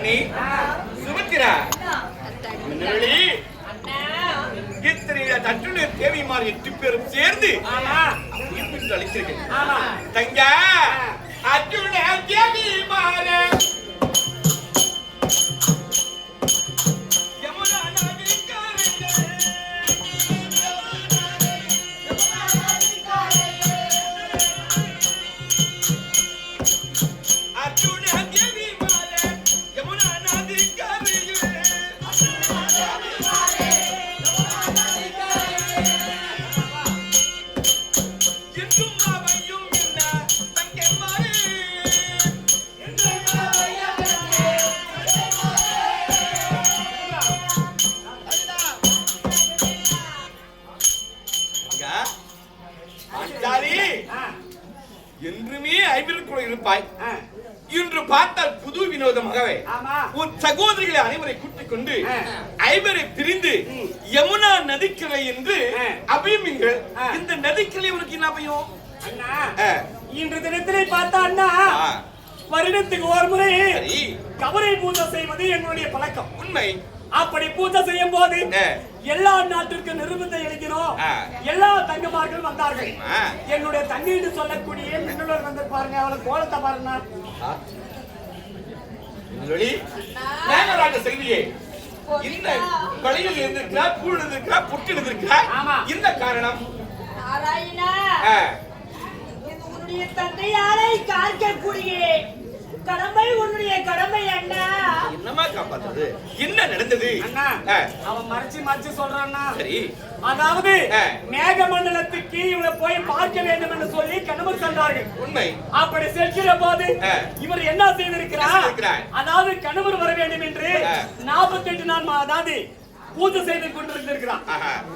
கண்ணி சுமித்திரா. மின்னலி இத்தனை தட்டுடைய எட்டு பேரும் சேர்ந்து அளித்திருக்கேன் தங்க அர்ஜுன தேவிமார பாஞ்சாலி என்றுமே ஐவருக்குள் இருப்பாய் இன்று பார்த்தால் புது வினோதமாகவே. உன் சகோதரிகளை அனைவரை கூட்டிக் கொண்டு. ஐவரை பிரிந்து யமுனா நதிக்கரை என்று. அபியமிங்கள். இந்த நதிக்கரை உனக்கு என்ன ஆ. இன்று தினத்திலே பார்த்தா அண்ணா. வருடத்துக்கு ஒரு முறை கவரை பூஜை செய்வது என்னுடைய பழக்கம் உண்மை அப்படி பூஜை செய்யும் போது. எல்லா நாட்டிற்கு ஆ. எல்லா தங்கமார்கள் வந்தார்கள். என்னுடைய தங்கீடு சொல்லக்கூடிய மின்னலர் வந்து பாருங்க அவளை கோலத்தை பாருங்க. செல்வியே இந்த கொலையில் இருந்திருக்கிறார் பூள் இருந்திருக்கிறார் புட்டு இருந்திருக்கிறார் ஆமா. இந்த காரணம்? நாராயணா உன்னுடைய தந்தையாரை காக்கக்கூடிய கடமை உன்னுடைய கடமை அண்ணா. என்னமா காப்பாத்துறது? என்ன நடந்தது? அண்ணா அவன் மறைச்சு மறைச்சு சொல்றான்னா. சரி. அதாவது. மேகமண்டலத்துக்கு இவளை போய் பார்க்க வேண்டும் என்று சொல்லி கணவர் சென்றார்கள். உண்மை. அப்படி செல்கிற போது. இவர் என்ன செய்திருக்கிறார்? அதாவது கணவர் வர வேண்டும் என்று ஆ. நாற்பத்தெட்டு நாள் அதாவது பூஜை செய்து.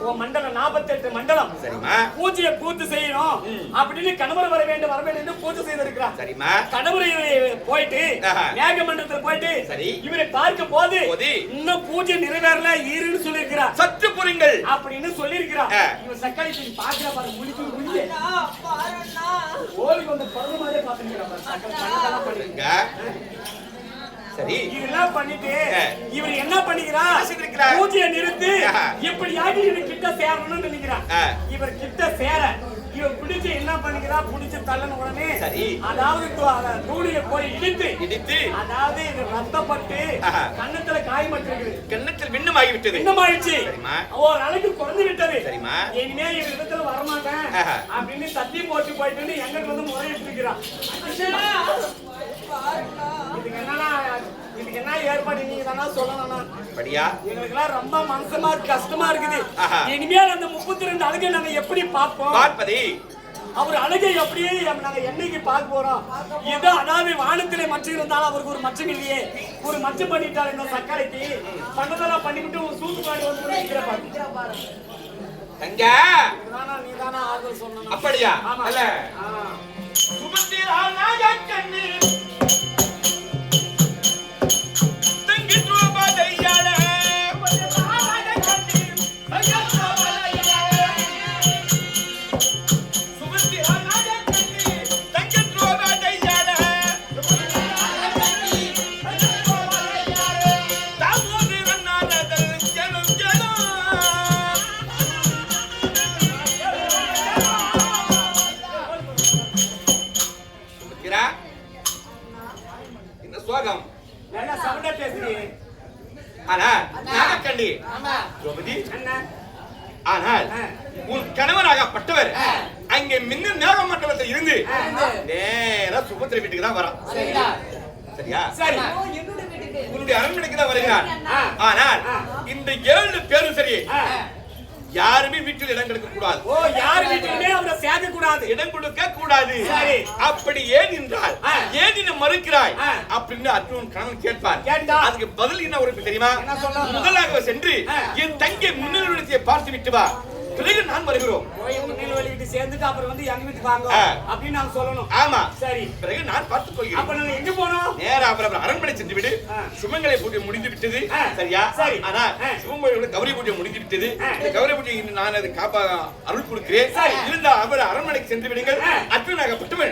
ஓ மண்டலம் நாற்பத்தெட்டு மண்டலம். சரிம்மா. பூஜையை பூர்த்தி செய்யணும். அப்படின்னு கணவர் வர வேண்டும் வர வேண்டும் என்று பூஜை செய்திருக்கிறார். சரிம்மா. கணவர் போயிட்டு ஆஹா. மேகமண்டலத்துல போயிட்டு சரி. இவரை பார்க்கும் போது. இன்னும் பூஜை நிறைவேறல ஈருன்னு சொல்லியிருக்கிறார். சற்று புரிங்கள். அப்படின்னு சொல்லியிருக்கிறார். இவன் சக்காளி பாக்குற பாரு முடிச்சு முடிஞ்சு. ஓடி வந்து பிறந்த மாதிரியே பாத்துக்கிறான் பாரு சக்காளி பண்ணதெல்லாம் பண்ணி இங்க. சரி இதெல்லாம் பண்ணிட்டு. இவர் என்ன செய்திருக்கிறார்? பூஜையை நிறுத்தி. இப்படியாகி இவர் கிட்ட சேரணும்னு நினைக்கிறார் ஆ. இவர் கிட்ட சேர இவர் பிடிச்சு என்ன பண்ணிக்கிறா பிடிச்சு தள்ளன உடனே சரி. அதாவது தூளிய போய் இடித்து இடித்து அதாவது இது ரத்தப்பட்டு. கண்ணத்துல காயமற்றிருக்குது கன்னத்தில் மின்னமாகிவிட்டது என்னமாயிடுச்சு சரிம்மா. ஒரு அழகு குறைஞ்சு விட்டது சரிம்மா. இனிமே இவர் இடத்துல வரமாட்டேன். அப்படின்னு சத்தி போட்டு போயிட்டு எங்கிட்ட வந்து முறையிட்டு இருக்கிறான் தானா படியா எங்களுக்கெல்லாம் ரொம்ப மனசமா கஷ்டமா இருக்குது. இனிமேல் அந்த முப்பத்தி ரெண்டு அழகை நாங்க எப்படி பார்ப்போம்? பார்ப்பதே. அவர் அழகை எப்படியே நாங்க என்னைக்கு பார்க்க போறோம்? ஏதோ அதாவது வானத்திலே மச்சம் இருந்தாலும் அவருக்கு ஒரு மச்சம் இல்லையே. ஒரு மச்சம் பண்ணிட்டார் இந்த சக்கரைக்கு பண்ணதெல்லாம் பண்ணிவிட்டு ஒரு சூத்து பாடி வந்து நிக்கிற பாரு. தங்க. இதுதானா நீதானா ஆறுதல் சொல்லணும் அப்படியா? ஆமா. சுமத்திரா ஆனா நாகக்கண்டி திரௌபதி. ஆனால். உன் கணவராகப்பட்டவர் அங்கே மின்னும் மேக மண்டலத்தில் இருந்து நேரா சுபத்திரை வீட்டுக்கு தான் வரான். சரியா? சரி. உன்னுடைய அரண்மனைக்கு தான் வருகிறார் ஆ. ஆனால். இந்த ஏழு பேரும் சரி. யாருமே வீட்டில் இடம் கொடுக்க கூடாது ஓ யார் வீட்டிலுமே அவரை சேர்க்க கூடாது இடம் கொடுக்க கூடாது. அப்படி ஏன் என்றால். ஏன் நீ மறுக்கிறாய். அப்படின்னு அர்ஜுனன் கணவன் கேட்பார் கேட்டா. அதுக்கு பதில் என்ன ஒரு தெரியுமா என்ன? முதலாக சென்று. என் தங்கை முன்னிலையை பார்த்து விட்டு வா பிறகு நான் வருகிறோம் போய் உங்க நீலவழி வீட்டு சேர்ந்துட்டு அப்புறம் வந்து எங்க வீட்டுக்கு வாங்க. அப்படின்னு நாங்க சொல்லணும் ஆமா சரி பிறகு நான் பார்த்துக் கொள்கிறேன் அப்ப நாங்க எங்க போனோம் நேரா அப்புறம் அரண்மனை சென்று விடு. சுமங்கலை பூஜை முடிந்து விட்டது. சரியா சரி. ஆனா ஆ. சுமங்கலோட கௌரி பூஜை முடிந்து விட்டது. இந்த கௌரி பூஜை நான் அது காப்பா அருள் கொடுக்கிறேன். இருந்தா அவர் அரண்மனைக்கு சென்று விடுங்கள். அர்ஜுனாகப்பட்டவன் ஆ.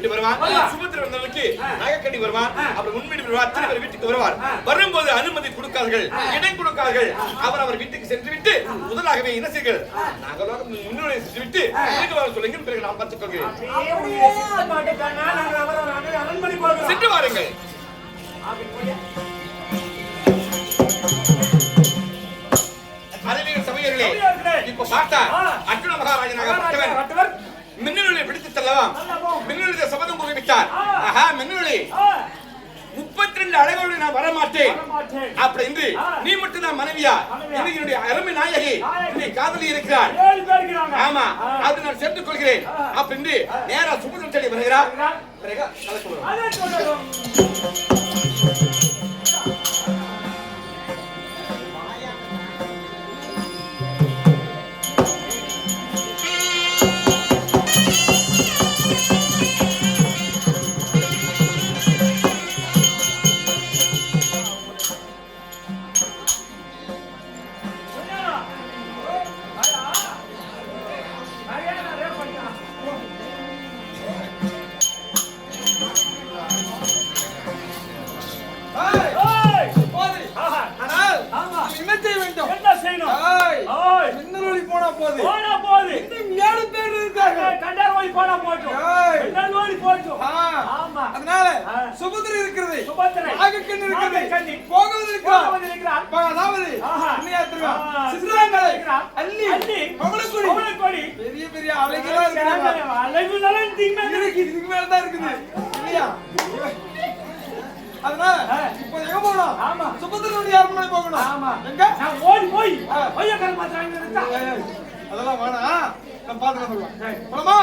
வீட்டு வருவான். சுபத்திர வந்தவனுக்கு. நகைக்கடி வருவான். அப்புறம் முன்வீடு வருவார் பேர் வீட்டுக்கு வருவார். வரும்போது அனுமதி கொடுக்கார்கள் இடம் கொடுக்கார்கள் அவர் அவர் வீட்டுக்கு சென்று விட்டு முதலாகவே என்ன செய்கள் நாங்களோட முன்னுரை சென்று விட்டு பிறகு வர சொல்லுங்க பிறகு நான் பார்த்துக் கொள்கிறேன் சென்று வாருங்கள். சமயர்களே. இப்ப பார்த்தா சபதம் ஆ. ஆஹா மின்னலுளி ஆ, முப்பத்தி ரெண்டு அழகோடு நான் வர மாட்டேன் வரமாட்டேன். அப்படி என்று. நீ மட்டும் தான் மனைவியா என்னுடைய அருமை நாயகி நாயகி. என்னை காதலி இருக்கிறார். ஆமா. அது நான் சேர்த்துக் கொள்கிறேன் ஆ. அப்படின்னு நேரா சுமந்திரம் செடி வருகிறார். பிறகு செய்ய வேண்டும் என்ன செய்யணும்? ஓய்! மின்னலொளி போனா போது போனா போகுது. இன்னும் ஏழு பேர் இருக்காங்க கண்டார் ஓடி போனா போட்டும். கண்டார் ஓடி போட்டும். ஆமா. அதனால. சுபத்திரை இருக்கிறது சுபத்திரை. நாகக்கண்ணு இருக்கிறது. போகவது இருக்கிறார் அதாவது ஆ. சித்ராங்கலை. அள்ளி அள்ளி. பவளக்குடி பவளக்கொடி. பெரிய பெரிய அலைகளா இருக்கிறாங்க திங்கள் இருக்கு இதுக்கு மேல தான் இருக்குது இல்லையா ஆ. இப்போ எங்க போகணும்? ஆமா. சுபத்திரனுடைய அரண்மனை போகணும்? ஆமா. எங்க? நான் ஓடி போய். ஆ. ஒய்யக்கார மாத்திராங்க அதெல்லாம் வேணாம். நான் பாத்துக்க சொல்லுவேன் சரி. போலாமா?